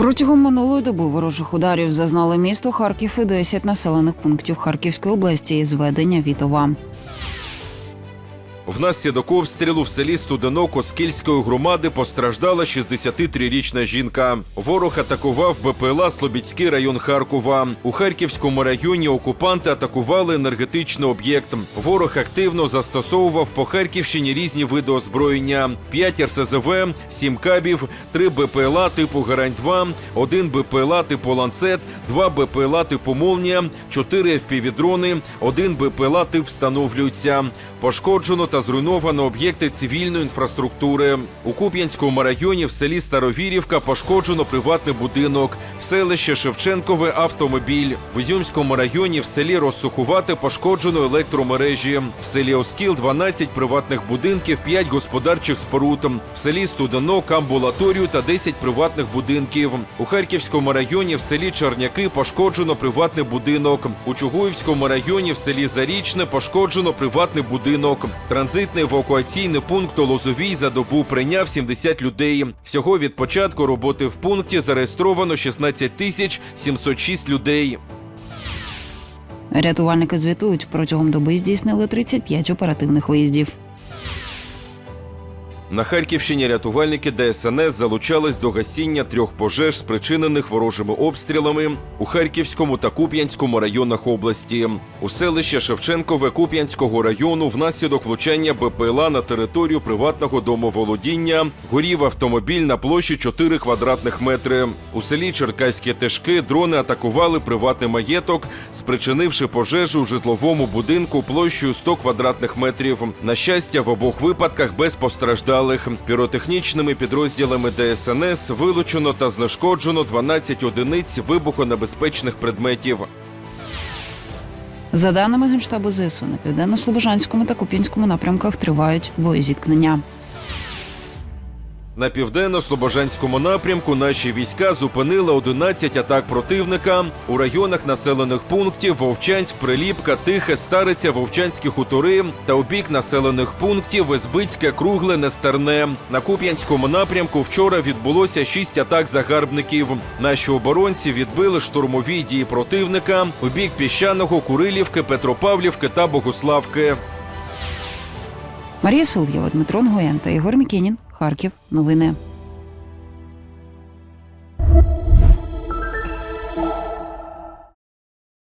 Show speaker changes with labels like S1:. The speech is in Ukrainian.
S1: Протягом минулої доби ворожих ударів зазнали місто Харків і 10 населених пунктів Харківської області з ведення Вітова.
S2: Внаслідок обстрілу в селі Студенок Оскільської громади постраждала 63-річна жінка. Ворог атакував БПЛА Слобідський район Харкова. У Харківському районі окупанти атакували енергетичний об'єкт. Ворог активно застосовував по Харківщині різні види озброєння: 5 РСЗВ, 7 кабів, 3 БПЛА типу Гарань-2, 1 БПЛА типу Ланцет, 2 БПЛА типу Молнія, 4 FPV-дрони, 1 БПЛА тип встановлюється. Пошкоджено та зруйновано об'єкти цивільної інфраструктури. У Куп'янському районі в селі Старовірівка пошкоджено приватний будинок, в селище Шевченкове автомобіль. В Ізюмському районі в селі Розсухувате пошкоджено електромережі. В селі Оскіл 12 приватних будинків, 5 господарчих споруд. В селі Студенок амбулаторію та 10 приватних будинків. У Харківському районі в селі Чарняки пошкоджено приватний будинок. У Чугуївському районі в селі Зарічне пошкоджено приватний будинок. Транзитний евакуаційний пункт у Лозовій за добу прийняв 70 людей. Всього від початку роботи в пункті зареєстровано 16 тисяч 706 людей.
S1: Рятувальники звітують, протягом доби здійснили 35 оперативних виїздів.
S2: На Харківщині рятувальники ДСНС залучались до гасіння трьох пожеж, спричинених ворожими обстрілами у Харківському та Куп'янському районах області. У селище Шевченкове Куп'янського району внаслідок влучання БПЛА на територію приватного домоволодіння горів автомобіль на площі 4 квадратних метри. У селі Черкаські Тишки дрони атакували приватний маєток, спричинивши пожежу у житловому будинку площею 100 квадратних метрів. На щастя, в обох випадках без постраждалих. Піротехнічними підрозділами ДСНС вилучено та знешкоджено 12 одиниць вибухонебезпечних предметів.
S1: За даними Генштабу ЗСУ, на південно-слобожанському та Куп'янському напрямках тривають боєзіткнення.
S2: На південно-слобожанському напрямку наші війська зупинили 11 атак противника у районах населених пунктів Вовчанськ, Приліпка, Тихе, Стариця, Вовчанські хутори та у бік населених пунктів Везбицьке, Кругле, Нестерне. На Куп'янському напрямку вчора відбулося 6 атак загарбників. Наші оборонці відбили штурмові дії противника у бік Піщаного, Курилівки, Петропавлівки та Богуславки.
S1: Марія Солов'єва, Дмитро Нгоєн та Ігор Мікінін. Харків. Новини.